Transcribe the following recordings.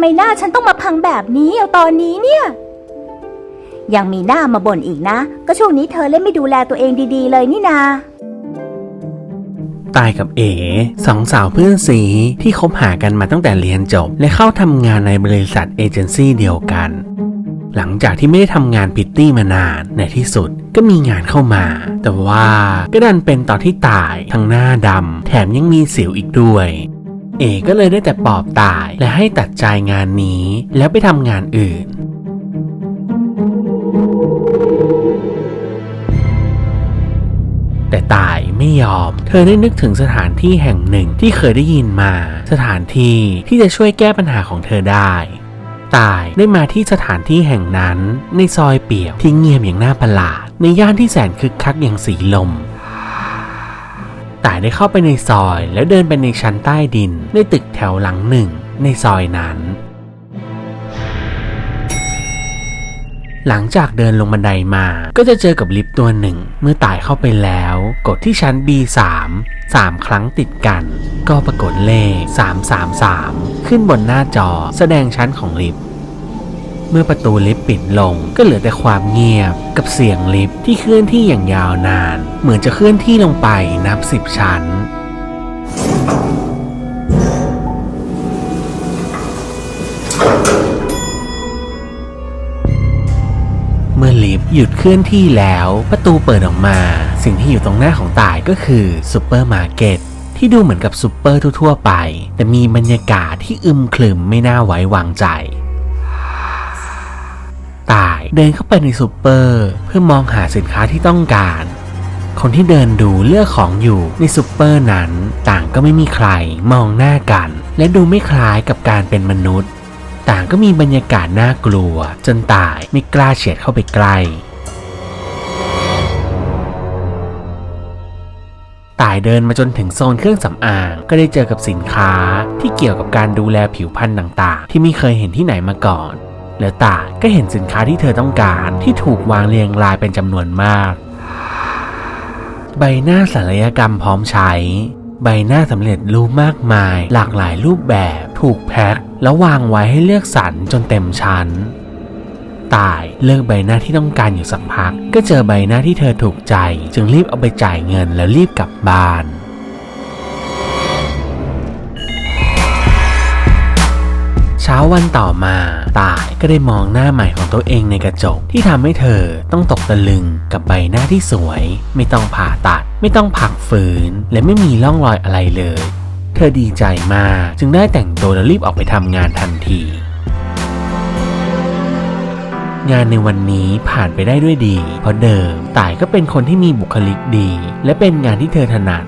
ไมหน้าฉันต้องมาพังแบบนี้เอาตอนนี้เนี่ย ยังมีหน้ามาบ่นอีกนะ ก็ช่วงนี้เธอเล่นไม่ดูแลตัวเองดีๆเลยนี่นาตายกับเอ๋สองสาวเพื่อนสีที่คบหากันมาตั้งแต่เรียนจบ และเข้าทำงานในบริษัทเอเจนซี่เดียวกัน หลังจากที่ไม่ได้ทำงานพิตตี้มานานในที่สุดก็มีงานเข้ามา แต่ว่าก็ดันเป็นตอนที่ตายทั้งหน้าดำแถมยังมีสิวอีกด้วย เอ๋ก็เลยได้แต่ปลอบตายและให้ตัดใจงานนี้ แล้วไปทำงานอื่นแต่ตายไม่ยอม เธอได้นึกถึงสถานที่แห่งหนึ่งที่เคยได้ยินมา สถานที่ที่จะช่วยแก้ปัญหาของเธอได้ ตายได้มาที่สถานที่แห่งนั้น ในซอยเปี่ยวที่เงียบอย่างน่าประหลาด ในย่านที่แสนคึกคักอย่างสีลม ตายได้เข้าไปในซอยแล้วเดินไปในชั้นใต้ดินในตึกแถวหลังหนึ่ง ในซอยนั้น หลังจากเดินลงบันไดมา ก็จะเจอกับลิฟต์ตัวหนึ่ง เมื่อตายเข้าไปแล้ว กดที่ชั้น B3 3 ครั้งติดกัน ก็ปรากฏเลข 333 ขึ้นบนหน้าจอแสดงชั้นของลิฟต์ เมื่อประตูลิฟต์ปิดลง ก็เหลือแต่ความเงียบกับเสียงลิฟต์ที่เคลื่อนที่อย่างยาวนาน เหมือนจะเคลื่อนที่ลงไปนับสิบชั้นเมื่อลิฟต์หยุดเคลื่อนที่แล้วประตูเปิดออกมา สิ่งที่อยู่ตรงหน้าของตายก็คือซูเปอร์มาร์เก็ตที่ดูเหมือนกับซูเปอร์ทั่วๆไป แต่มีบรรยากาศที่อึมครึมไม่น่าไว้วางใจ ตาย เดินเข้าไปในซูเปอร์เพื่อมองหาสินค้าที่ต้องการ คนที่เดินดูเลือกของอยู่ในซูเปอร์นั้น ต่างก็ไม่มีใครมองหน้ากัน และดูไม่คล้ายกับการเป็นมนุษย์ ต่างก็มีบรรยากาศน่ากลัว จนตายไม่กล้าเฉียดเข้าไปใกล้ตายเดินมาจนถึงโซนเครื่องสำอาง ก็ได้เจอกับสินค้าที่เกี่ยวกับการดูแลผิวพรรณต่างๆ ที่ไม่เคยเห็นที่ไหนมาก่อน แล้วตาก็เห็นสินค้าที่เธอต้องการที่ถูกวางเรียงรายเป็นจำนวนมาก ใบหน้าศัลยกรรมพร้อมใช้ ใบหน้าสำเร็จรูปมากมาย หลากหลายรูปแบบถูกแพ็คแล้ววางไว้ให้เลือกสรรจนเต็มชั้นตายเลือกใบหน้าที่ต้องการอยู่สักพัก ก็เจอใบหน้าที่เธอถูกใจ จึงรีบเอาไปจ่ายเงินแล้วรีบกลับบ้าน เช้าวันต่อมาตายก็ได้มองหน้าใหม่ของตัวเองในกระจก ที่ทำให้เธอต้องตกตะลึงกับใบหน้าที่สวย ไม่ต้องผ่าตัด ไม่ต้องพักฝืน และไม่มีร่องรอยอะไรเลย เธอดีใจมากจึงได้แต่งตัวแล้วรีบออกไปทำงานทันทีงานในวันนี้ผ่านไปได้ด้วยดี เพราะเดิมต่ายก็เป็นคนที่มีบุคลิกดี และเป็นงานที่เธอถนัด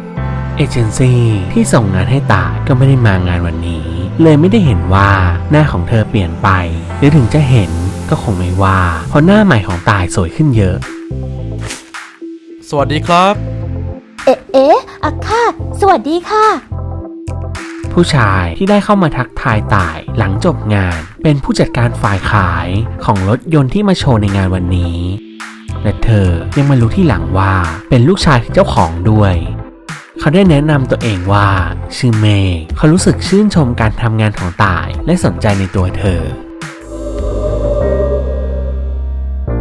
เอเจนซี่ที่ส่งงานให้ตายก็ไม่ได้มางานวันนี้ เลยไม่ได้เห็นว่าหน้าของเธอเปลี่ยนไป หรือถึงจะเห็นก็คงไม่ว่า เพราะหน้าใหม่ของตายสวยขึ้นเยอะ สวัสดีครับ เอ๊ะเอ๊ะอะค่ะ สวัสดีค่ะ ผู้ชายที่ได้เข้ามาทักทายตายหลังจบงาน เป็นผู้จัดการฝ่ายขายของรถยนต์ที่มาโชว์ในงานวันนี้ และเธอยังมารู้ที่หลังว่าเป็นลูกชายเจ้าของด้วย เขาได้แนะนำตัวเองว่า ชื่อเมย์เขารู้สึกชื่นชมการทำงานของตายและสนใจในตัวเธอ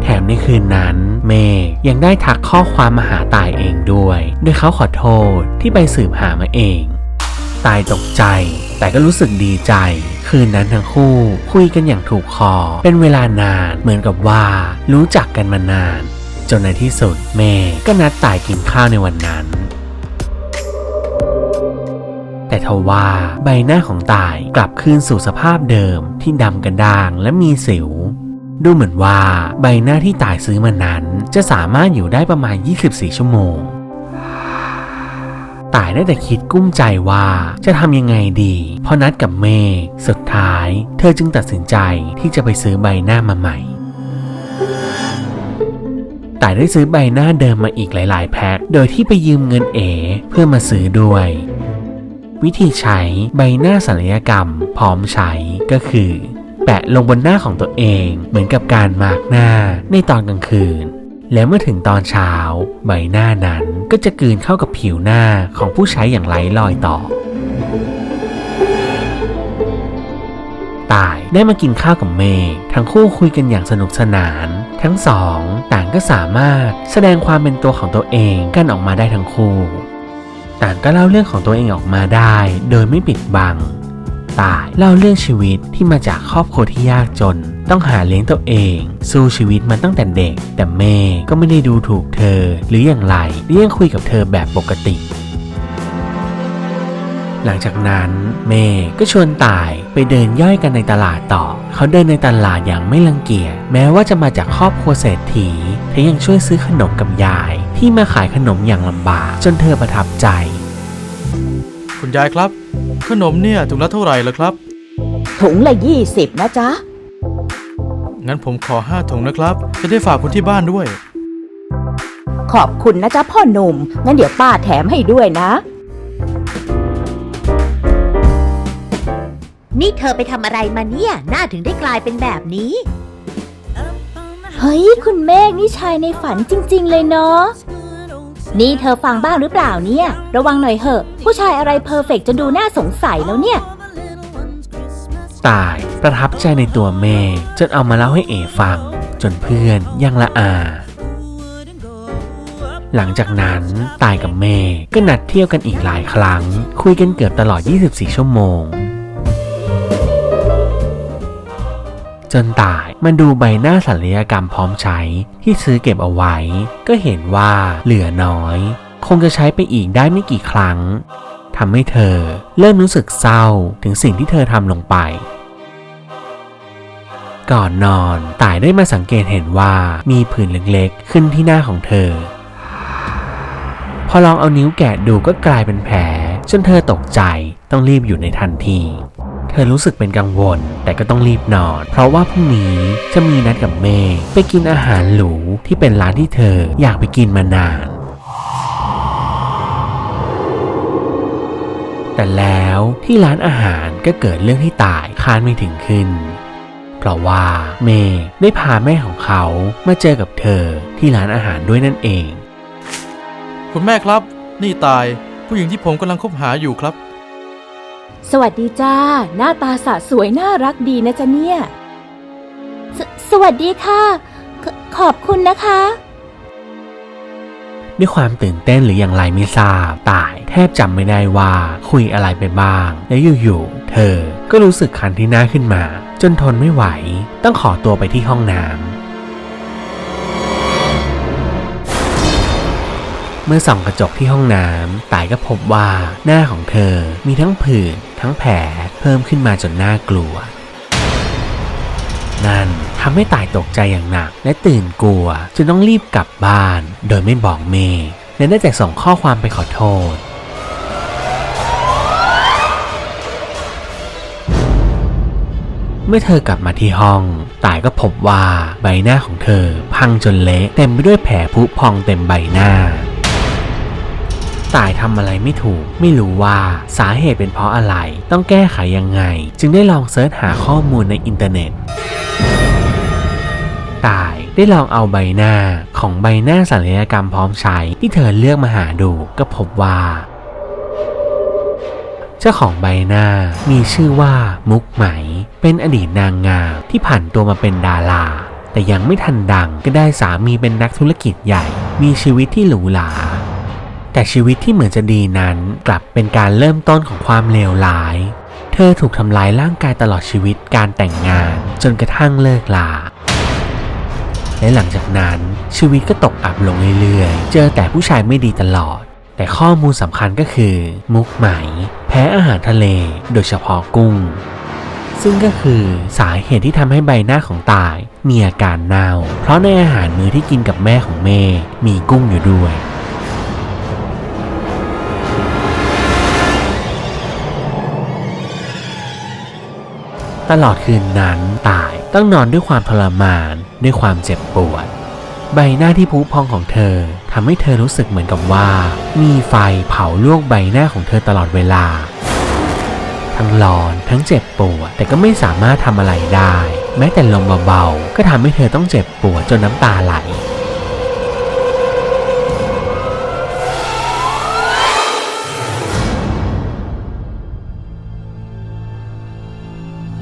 แถมในคืนนั้น เมย์ยังได้ทักข้อความมาหาตายเองด้วย โดยเขาขอโทษที่ไปสืบหามาเองตายตกใจ แต่ก็รู้สึกดีใจ คืนนั้นทั้งคู่คุยกันอย่างถูกคอ เป็นเวลานานเหมือนกับว่ารู้จักกันมานาน จนในที่สุดเมย์ก็นัดตายกินข้าวในวันนั้น แต่ทว่าใบหน้าของตายกลับคืนสู่สภาพเดิมที่ดำกระด้างและมีสิว ดูเหมือนว่าใบหน้าที่ตายซื้อมานั้น จะสามารถอยู่ได้ประมาณ 24 ชั่วโมงตายได้แต่คิดกุ้มใจว่าจะทำยังไงดีพราะนัดกับเมฆสุดท้าย เธอจึงตัดสินใจที่จะไปซื้อใบหน้ามาใหม่แต่ได้ซื้อใบหน้าเดิมมาอีกหลาย ๆ แพ็ค โดยที่ไปยืมเงินเอ เพื่อมาซื้อด้วย วิธีใช้ใบหน้าศัลยกรรม พร้อมใช้ก็คือ แปะลงบนหน้าของตัวเองเหมือนกับการมาร์กหน้าในตอนกลางคืน แล้วเมื่อถึงตอนเช้า ใบหน้านั้นก็จะกลืนเข้ากับผิวหน้าของผู้ใช้อย่างไร้รอยต่อตายได้มากินข้าวกับเมย์ทั้งคู่คุยกันอย่างสนุกสนาน ทั้งสองต่างก็สามารถแสดงความเป็นตัวของตัวเองกันออกมาได้ทั้งคู่ ต่างก็เล่าเรื่องของตัวเองออกมาได้ โดยไม่ปิดบัง ตายเล่าเรื่องชีวิตที่มาจากครอบครัวที่ยากจน ต้องหาเลี้ยงตัวเอง สู้ชีวิตมาตั้งแต่เด็ก แต่แม่ก็ไม่ได้ดูถูกเธอ หรืออย่างไรเรียงคุยกับเธอแบบปกติ หลังจากนั้นเมย์ก็ชวนตายไปเดินย่อยกันในตลาดต่อ เขาเดินในตลาดอย่างไม่รังเกียจแม้ว่าจะมาจากครอบครัวเศรษฐีเธอยังช่วยซื้อขนมกับยาย ที่มาขายขนมอย่างลำบาก จนเธอประทับใจ คุณยายครับ ขนมเนี่ยถุงละเท่าไหร่ละครับ ถุงละยี่สิบนะจ๊ะ งั้นผมขอห้าถุงนะครับ จะได้ฝากคนที่บ้านด้วย ขอบคุณนะจ๊ะพ่อหนุ่มงั้นเดี๋ยวป้าแถมให้ด้วยนะ นี่เธอไปทำอะไรมาเนี่ย หน้าถึงได้กลายเป็นแบบนี้ เฮ้ย คุณเมฆนี่ชายในฝันจริง ๆ เลยเนาะ นี่เธอฟังบ้างหรือเปล่าเนี่ย ระวังหน่อยเหอะ ผู้ชายอะไรเพอร์เฟกต์จนดูน่าสงสัยแล้วเนี่ย ตายประทับใจในตัวเมย์จนเอามาเล่าให้เอฟัง จนเพื่อนยังละอา หลังจากนั้นตายกับเมย์ก็นัดเที่ยวกันอีกหลายครั้ง คุยกันเกือบตลอด 24 ชั่วโมง จนตายมาดูใบหน้าศัลยกรรมพร้อมใช้ที่ซื้อเก็บเอาไว้ ก็เห็นว่าเหลือน้อย คงจะใช้ไปอีกได้ไม่กี่ครั้งทำให้เธอเริ่มรู้สึกเศร้าถึงสิ่งที่เธอทำลงไป ก่อนนอนตายได้มาสังเกตเห็นว่ามีผื่นเล็กๆ ขึ้นที่หน้าของเธอ พอลองเอานิ้วแกะดูก็กลายเป็นแผลจนเธอตกใจต้องรีบอยู่ในทันที เธอรู้สึกเป็นกังวล แต่ก็ต้องรีบนอน เพราะว่าพรุ่งนี้จะมีนัดกับเมย์ไปกินอาหารหรูที่เป็นร้านที่เธออยากไปกินมานานแต่แล้วที่ร้านอาหารก็เกิดเรื่องที่ตายคาดไม่ถึงขึ้น เพราะว่าเมย์ได้พาแม่ของเขามาเจอกับเธอที่ร้านอาหารด้วยนั่นเอง คุณแม่ครับ นี่ตายผู้หญิงที่ผมกำลังคบหาอยู่ครับ สวัสดีจ้า หน้าตาสะสวยน่ารักดีนะจ๊ะเนี่ยสสวัสดีค่ะขขอบคุณนะคะ ด้วยความตื่นเต้นหรืออย่างไรไม่ทราบตายแทบจำไม่ได้ว่าคุยอะไรไปบ้าง และอยู่ๆเธอก็รู้สึกคันที่หน้าขึ้นมา จนทนไม่ไหว ต้องขอตัวไปที่ห้องน้ำเมื่อส่องกระจกที่ห้องน้ำตายก็พบว่าหน้าของเธอมีทั้งผื่น ทั้งแผลเพิ่มขึ้นมาจนน่ากลัว นั่นทำให้ตายตกใจอย่างหนัก และตื่นกลัวจนต้องรีบกลับบ้าน โดยไม่บอกเมย์และได้แต่ส่งข้อความไปขอโทษเมื่อเธอกลับมาที่ห้อง ตายก็พบว่าใบหน้าของเธอพังจนเละเต็มไปด้วยแผลผุพองเต็มใบหน้า ตายทำอะไรไม่ถูก ไม่รู้ว่าสาเหตุเป็นเพราะอะไร ต้องแก้ไขยังไง จึงได้ลองเซิร์ชหาข้อมูลในอินเทอร์เน็ตตายได้ลองเอาใบหน้าของใบหน้าศัลยกรรมพร้อมใช้ที่เธอเลือกมาหาดูก็พบว่า เจ้าของใบหน้ามีชื่อว่ามุกไหม เป็นอดีตนางงามที่ผ่านตัวมาเป็นดารา แต่ยังไม่ทันดังก็ได้สามีเป็นนักธุรกิจใหญ่ มีชีวิตที่หรูหรา แต่ชีวิตที่เหมือนจะดีนั้นกลับเป็นการเริ่มต้นของความเลวร้าย เธอถูกทำลายร่างกายตลอดชีวิตการแต่งงานจนกระทั่งเลิกลา และหลังจากนั้นชีวิตก็ตกอับลงเรื่อยๆ เจอแต่ผู้ชายไม่ดีตลอด แต่ข้อมูลสำคัญก็คือ มุกไหม แพ้อาหารทะเล โดยเฉพาะกุ้ง ซึ่งก็คือสาเหตุที่ทำให้ใบหน้าของตายมีอาการเน่า เพราะในอาหารมื้อที่กินกับแม่ของเมย์มีกุ้งอยู่ด้วย ตลอดคืนนั้นตายต้องนอนด้วยความทรมานด้วยความเจ็บปวด ใบหน้าที่พุพองของเธอทำให้เธอรู้สึกเหมือนกับว่า มีไฟเผาลวกใบหน้าของเธอตลอดเวลา ทั้งร้อนทั้งเจ็บปวด แต่ก็ไม่สามารถทำอะไรได้ แม้แต่ลมเบาๆก็ทำให้เธอต้องเจ็บปวดจนน้ำตาไหล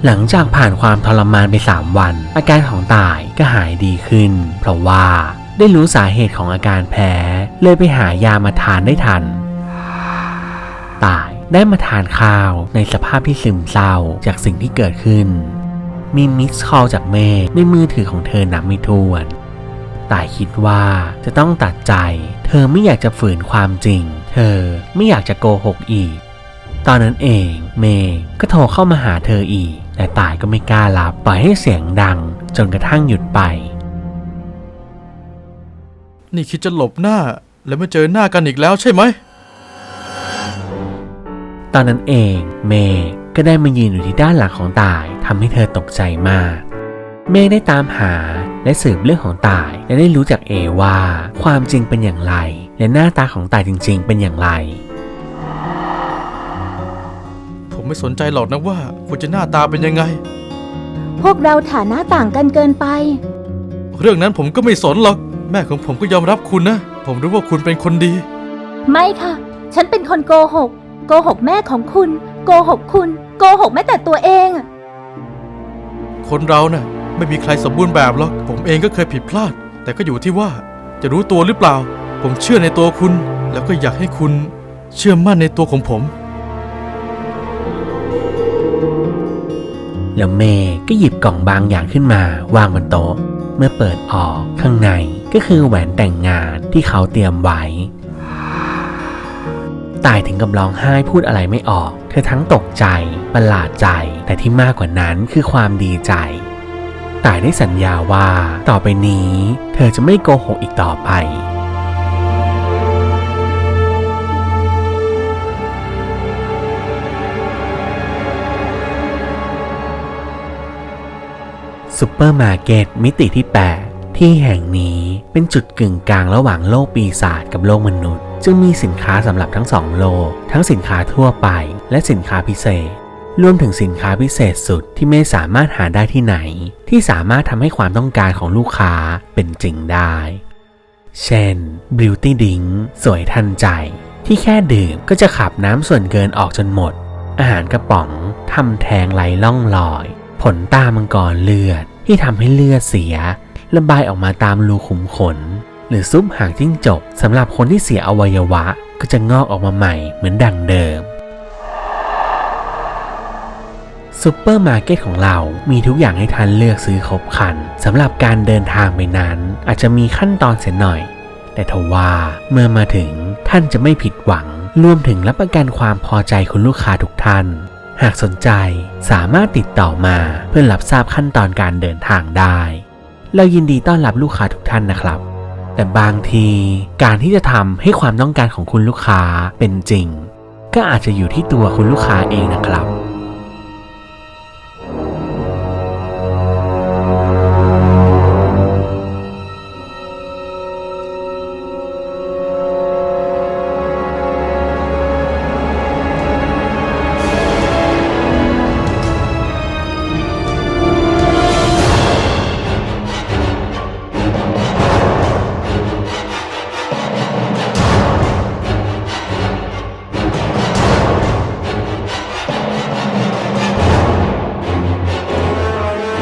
หลังจากผ่านความทรมานไป 3 วัน อาการของตายก็หายดีขึ้น เพราะว่าได้รู้สาเหตุของอาการแพ้ เลยไปหายามาทานได้ทัน ตายได้มาทานข้าวในสภาพที่ซึมเศร้าจากสิ่งที่เกิดขึ้น มีมิสคอลจากเมย์ในมือถือของเธอนับไม่ถ้วนตายคิดว่าจะต้องตัดใจ เธอไม่อยากจะฝืนความจริง เธอไม่อยากจะโกหกอีก ตอนนั้นเองเมย์ก็โทรเข้ามาหาเธออีก แต่ตายก็ไม่กล้ารับปล่อยให้เสียงดัง จนกระทั่งหยุดไป นี่คิดจะหลบหน้า แล้วไม่เจอหน้ากันอีกแล้วใช่ไหม ตอนนั้นเองเมย์ก็ได้มายืนอยู่ที่ด้านหลังของตายทำให้เธอตกใจมาก เมย์ได้ตามหาและสืบเรื่องของตายและได้รู้จากเอว่า ความจริงเป็นอย่างไร และหน้าตาของตายจริง ๆ เป็นอย่างไร ไม่สนใจหรอกนะว่าคุณจะหน้าตาเป็นยังไง พวกเราฐานะต่างกันเกินไป เรื่องนั้นผมก็ไม่สนหรอก แม่ของผมก็ยอมรับคุณนะ ผมรู้ว่าคุณเป็นคนดี ไม่ค่ะ ฉันเป็นคนโกหก โกหกแม่ของคุณ โกหกคุณ โกหกแม้แต่ตัวเอง คนเราน่ะ ไม่มีใครสมบูรณ์แบบหรอก ผมเองก็เคยผิดพลาด แต่ก็อยู่ที่ว่าจะรู้ตัวหรือเปล่า ผมเชื่อในตัวคุณ แล้วก็อยากให้คุณ เชื่อมั่นในตัวของผม แล้วเมย์ก็หยิบกล่องบางอย่างขึ้นมาวางบนโต๊ะ เมื่อเปิดออกข้างในก็คือแหวนแต่งงานที่เขาเตรียมไว้ ตายถึงกับร้องไห้พูดอะไรไม่ออก เธอทั้งตกใจประหลาดใจ แต่ที่มากกว่านั้นคือความดีใจตายได้สัญญาว่าต่อไปนี้ เธอจะไม่โกหกอีกต่อไป ซูเปอร์มาร์เก็ตมิติที่ 8 ที่แห่งนี้เป็นจุดกึ่งกลางระหว่างโลกปีศาจกับโลกมนุษย์ จึงมีสินค้าสำหรับทั้งสองโลก ทั้งสินค้าทั่วไปและสินค้าพิเศษ รวมถึงสินค้าพิเศษสุดที่ไม่สามารถหาได้ที่ไหน ที่สามารถทำให้ความต้องการของลูกค้าเป็นจริงได้ เช่น Beauty Drink สวยทันใจ ที่แค่ดื่มก็จะขับน้ำส่วนเกินออกจนหมด อาหารกระป๋องทำแทงไหลล่องลอยผลตามังกรเลือด ที่ทำให้เลือดเสียระบายออกมาตามรูขุมขน หรือซุปหางจิ้งจกสำหรับคนที่เสียอวัยวะก็จะงอกออกมาใหม่เหมือนดังเดิมซูเปอร์มาร์เก็ตของเรามีทุกอย่างให้ท่านเลือกซื้อครบครันสำหรับการเดินทางไปนั้น อาจจะมีขั้นตอนเสียหน่อย แต่ทว่าเมื่อมาถึงท่านจะไม่ผิดหวัง รวมถึงรับประกันความพอใจคุณลูกค้าทุกท่าน หากสนใจสามารถติดต่อมาเพื่อรับทราบขั้นตอนการเดินทางได้ เรายินดีต้อนรับลูกค้าทุกท่านนะครับ แต่บางทีการที่จะทำให้ความต้องการของคุณลูกค้าเป็นจริง ก็อาจจะอยู่ที่ตัวคุณลูกค้าเองนะครับ